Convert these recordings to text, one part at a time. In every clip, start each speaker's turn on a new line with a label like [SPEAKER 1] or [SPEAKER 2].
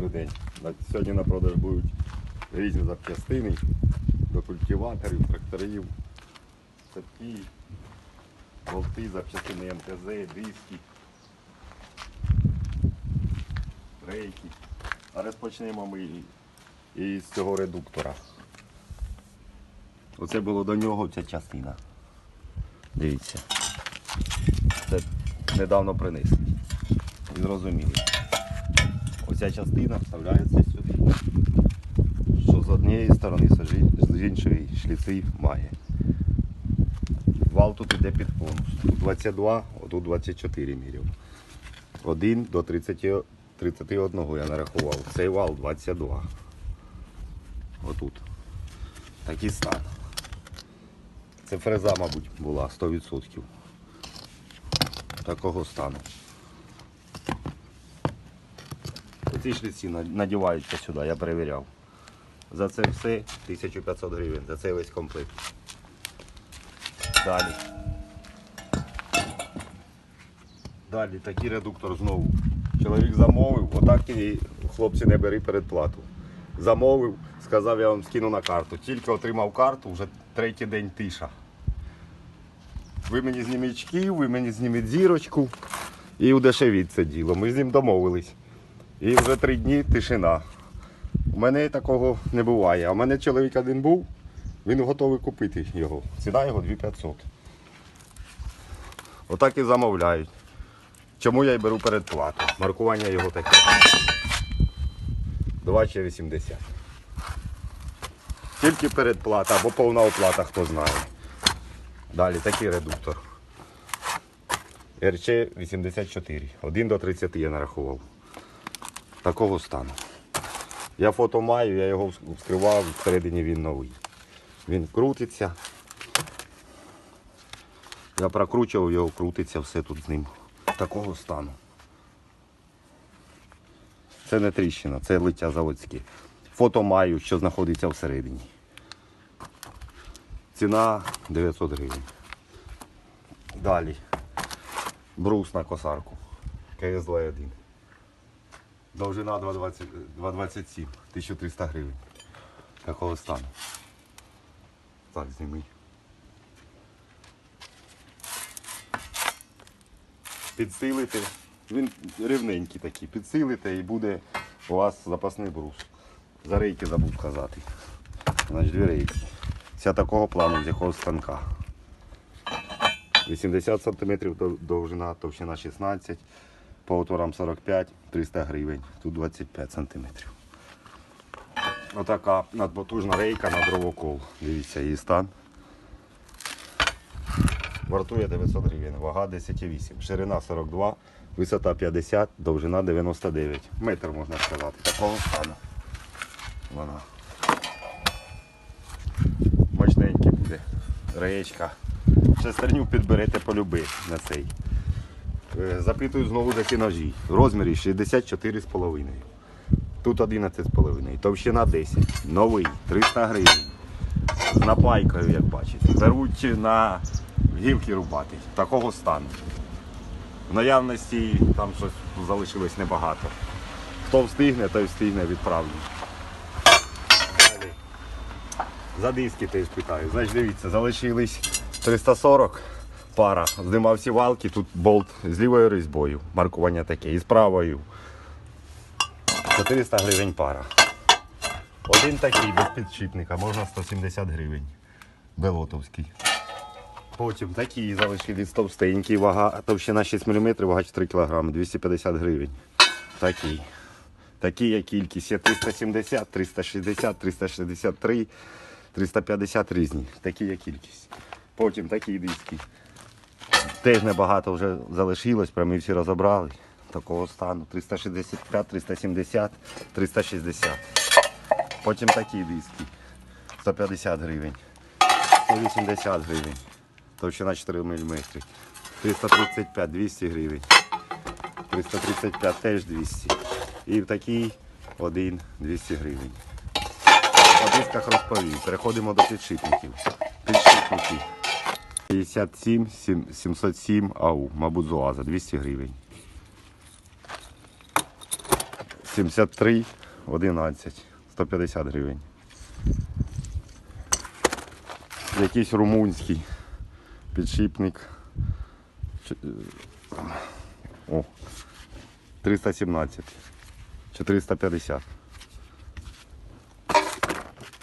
[SPEAKER 1] Добрий день. Сьогодні на продаж будуть різні запчастини до культиваторів, тракторів, цепки, болти, запчастини МТЗ, диски, рейки. А розпочнемо ми із цього редуктора. Оце було до нього ця частина. Дивіться. Це недавно принесли. І зрозуміли. Оця частина вставляється сюди. Що з однієї сторони, з іншої шліци має. Вал тут іде під конус. Тут 22, а тут 24 мірів. 1 до 30, 31 я нарахував. Цей вал 22. Отут. Такий стан. Це фреза, мабуть, була 100%. Такого стану. Ці шліці на- надіваються сюди, я перевіряв. За це все 1500 гривень, за цей весь комплект. Далі. Далі такий редуктор знову. Чоловік замовив, отак і хлопці не бери передплату. Замовив, сказав, я вам скину на карту. Тільки отримав карту, вже третій день тиша. Ви мені зніміть шків, ви мені зніміть зірочку і удешевіть це діло. Ми з ним домовились. І вже три дні тишина. У мене такого не буває. А в мене чоловік один був, він готовий купити його. Ціна його 2500. Отак і замовляють. Чому я й беру передплату? Маркування його таке. 2,80. Тільки передплата або повна оплата, хто знає. Далі такий редуктор. РЧ 84. 1 до 30 я нарахував такого стану. Я фото маю, я його вскривав, всередині він новий. Він крутиться. Я прокручував його, крутиться все тут з ним. Такого стану. Це не тріщина, це лиття заводське. Фото маю, що знаходиться всередині. Ціна 900 гривень. Далі. Брус на косарку. КСЛ 1. Довжина 2,27, 1300 гривень. Такого стану. Так, зніми. Підсилити. Він рівненький такий. Підсилите і буде у вас запасний брус. За рейки забув сказати. Значить, дві рейки. Ця такого плану з якого станка. 80 см довжина, товщина 16 по отворам 45, 300 гривень, тут 25 сантиметрів. Отака надпотужна рейка на дровокол. Дивіться, її стан. Вартує 900 гривень, вага 10,8, ширина 42, висота 50, довжина 99. Метр можна сказати, такого стану. Вона. Мощненький буде. Реєчка. Шестерню підберете полюби на цей. Е, Запитую знову за ці ножі. В розмірі 64,5. Тут 11,5. Товщина 10. Новий, 300 гривень. З напайкою, як бачите. Беруть на гілки рубати. Такого стану. В наявності там щось залишилось небагато. Хто встигне, той встигне відправлю. За диски теж питаю. Значить, дивіться, залишились 340 пара. Здимав всі валки, тут болт з лівою різьбою. Маркування таке. І з правою. 400 гривень пара. Один такий без підшипника, можна 170 гривень. Белотовський. Потім такі залишились товстенькі, вага, товщина 6 мм, вага 4 кг, 250 гривень. Такі. Такі є кількість. Є 370, 360, 363, 350 різні. Такі є кількість. Потім такі диски. Теж небагато вже залишилось, прямо всі розібрали. Такого стану. 365, 370, 360. Потім такі диски. 150 гривень. 180 гривень. Товщина 4 мм. 335, 200 гривень. 335 теж 200. І в такий один 200 гривень. По дисках розповів. Переходимо до підшипників. Підшипники. 57 сім- 707 АУ, мабуть, з УАЗа, 200 гривень. 73, 11, 150 гривень. Якийсь румунський підшипник. Е, О, 317, 450.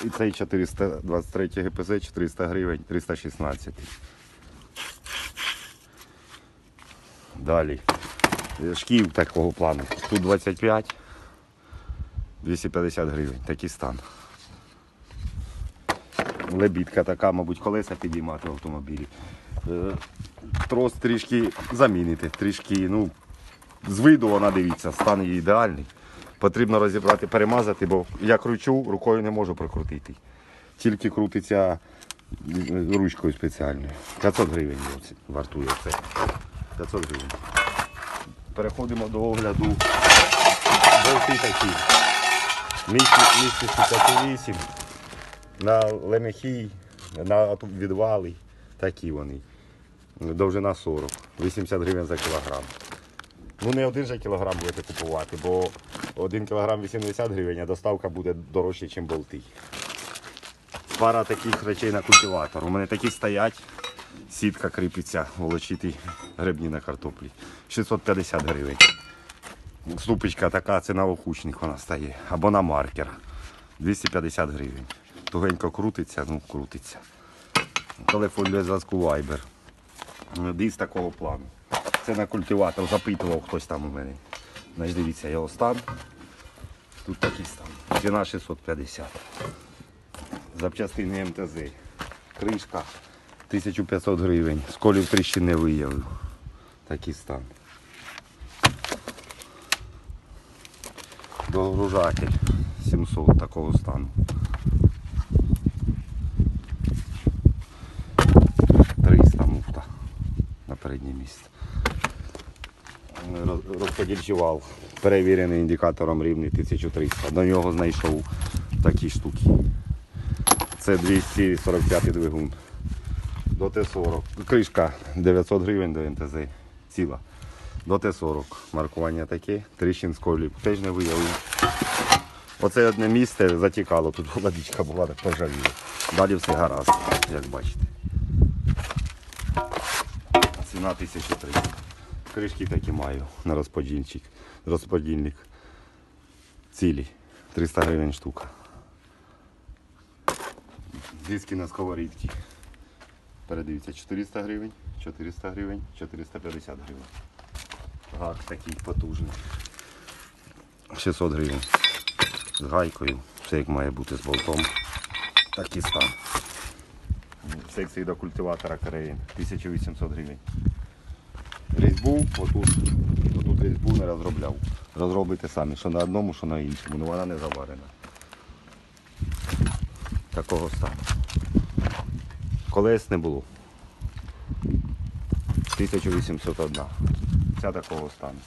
[SPEAKER 1] І цей 423 ГПЗ 400 гривень, 316. Далі. Шків такого плану. Тут 25, 250 гривень. Такий стан. Лебідка така, мабуть, колеса підіймати в автомобілі. Е, Трос трішки замінити, трішки, ну, з виду вона дивіться, стан її ідеальний. Потрібно розібрати, перемазати, бо я кручу, рукою не можу прикрутити. Тільки крутиться е, ручкою спеціальною. 500 гривень вартує це. 500 гривень. Переходимо до огляду болти такі. Місці, місці 58 на лемехій, на відвали. Такі вони. Довжина 40, 80 гривень за кілограм. Ну не один же кілограм будете купувати, бо один кілограм 80 гривень, а доставка буде дорожче, ніж болти. Пара таких речей на культиватор. У мене такі стоять. Сітка кріпиться, волочити гребні на картоплі. 650 гривень. Ступочка така, це на охучник вона стає. Або на маркер. 250 гривень. Тугенько крутиться, ну крутиться. Телефон для зв'язку Viber. Диск такого плану. Це на культиватор запитував хтось там у мене. Значить, дивіться, його стан. Тут такий стан. Ціна 650. Запчастини МТЗ. Кришка 1500 гривень. Сколів тріщин не виявив. Такий стан. Догружатель 700 такого стану. 300 муфта на переднє місце. Роз- Розподільчий перевірений індикатором рівний 1300. До нього знайшов такі штуки. Це 245 двигун. До Т-40. Кришка 900 гривень до НТЗ. Ціла. До Т-40. Маркування таке. Тріщин з колів. Теж не виявив. Оце одне місце затікало, тут водичка була, так пожаліло. Далі все гаразд, як бачите. Ціна 1300. Кришки такі маю на розподільчик. Розподільник. Цілі. 300 гривень штука. Диски на сковорідки. Передивіться, 400 гривень, 400 гривень, 450 гривень. Гак такий потужний. 600 гривень. З гайкою. Все як має бути з болтом. Такий стан. В секції до культиватора Кареїн 1800 гривень. Різьбу, отут, отут різьбу не розробляв. Розробите самі, що на одному, що на іншому, але вона не заварена. Такого стану. Колес не було. 1801. Ця такого стану.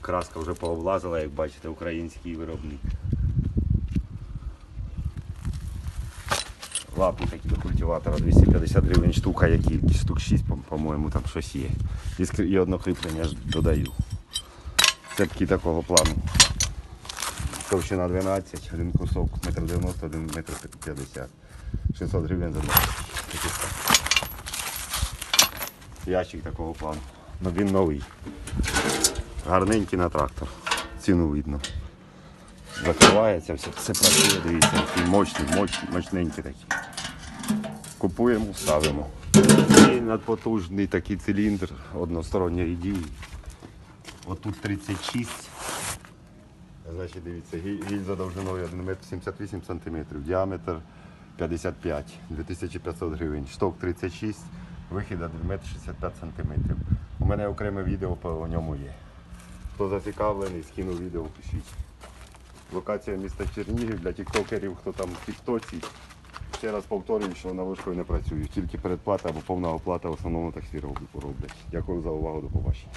[SPEAKER 1] Краска вже пооблазила, як бачите, український виробник. Лапи такі до культиватора 250 гривень штука, кількість, штук 6, по- по-моєму, там щось є. І, одно кріплення додаю. Цепки такого плану. Товщина 12, один кусок, метр 90, один метр 50. 600 гривень за два. Ящик такого плану. Ну він новий. Гарненький на трактор. Ціну видно. Закривається, все, все працює, дивіться, такий мощний, мощний, мощненький такий. Купуємо, ставимо. І надпотужний такий циліндр односторонньої дії. Отут 36. Значить, дивіться, гі- гільза довжиною 1,78 м, діаметр 55, 2500 гривень, шток 36, вихід 1,65 см. У мене окреме відео по ньому є. Хто зацікавлений, скину відео, пишіть. Локація міста Чернігів для тіктокерів, хто там в тіктоці. Ще раз повторюю, що на налишкою не працюю. Тільки передплата або повна оплата в основному таксі роблять. Дякую за увагу, до побачення.